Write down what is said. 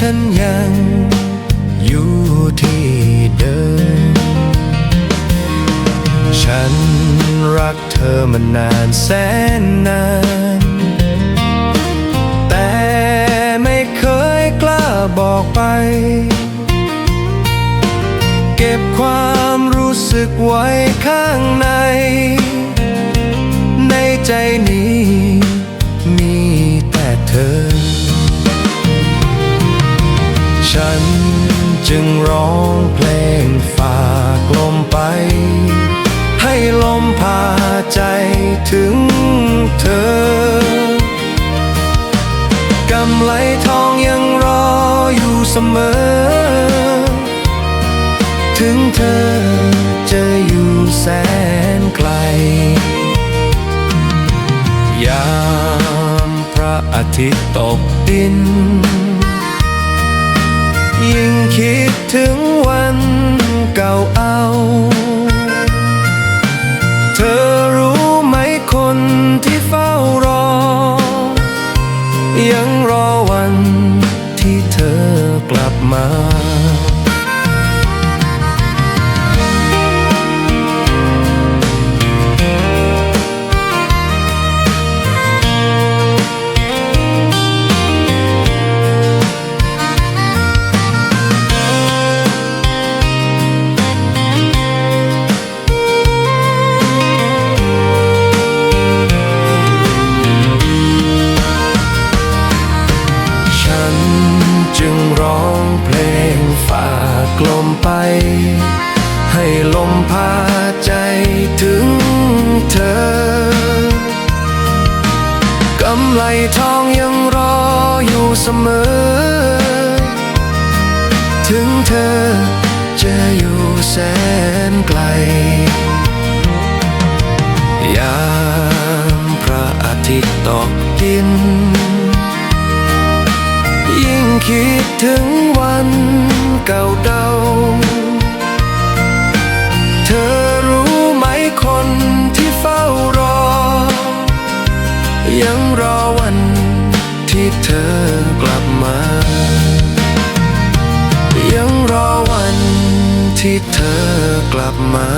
ฉันยังอยู่ที่เดิม ฉันรักเธอมานานแสนนาน แต่ไม่เคยกล้าบอกไป เก็บความรู้สึกไว้ข้างใน ในใจนี้ ฉันจึงร้องเพลงฝากลมไป ให้ลมพาใจถึงเธอกำไลทองยังรออยู่เสมอ ถึงเธอจะอยู่แสนไกล ยามพระอาทิตย์ตกดิน ยิ่งคิดถึงวันเก่า ฉันจึงร้องเพลงฝากลมไป ให้ลมพาใจถึงเธอกำไลทองยังรออยู่เสมอ ถึงเธอจะอยู่แสนไกล ยามพระอาทิตย์ตกดิน คิดถึงวันเก่าเดาเธอรู้ไหมคนที่เฝ้ารอ ยังรอวันที่เธอกลับมา ยังรอวันที่เธอกลับมา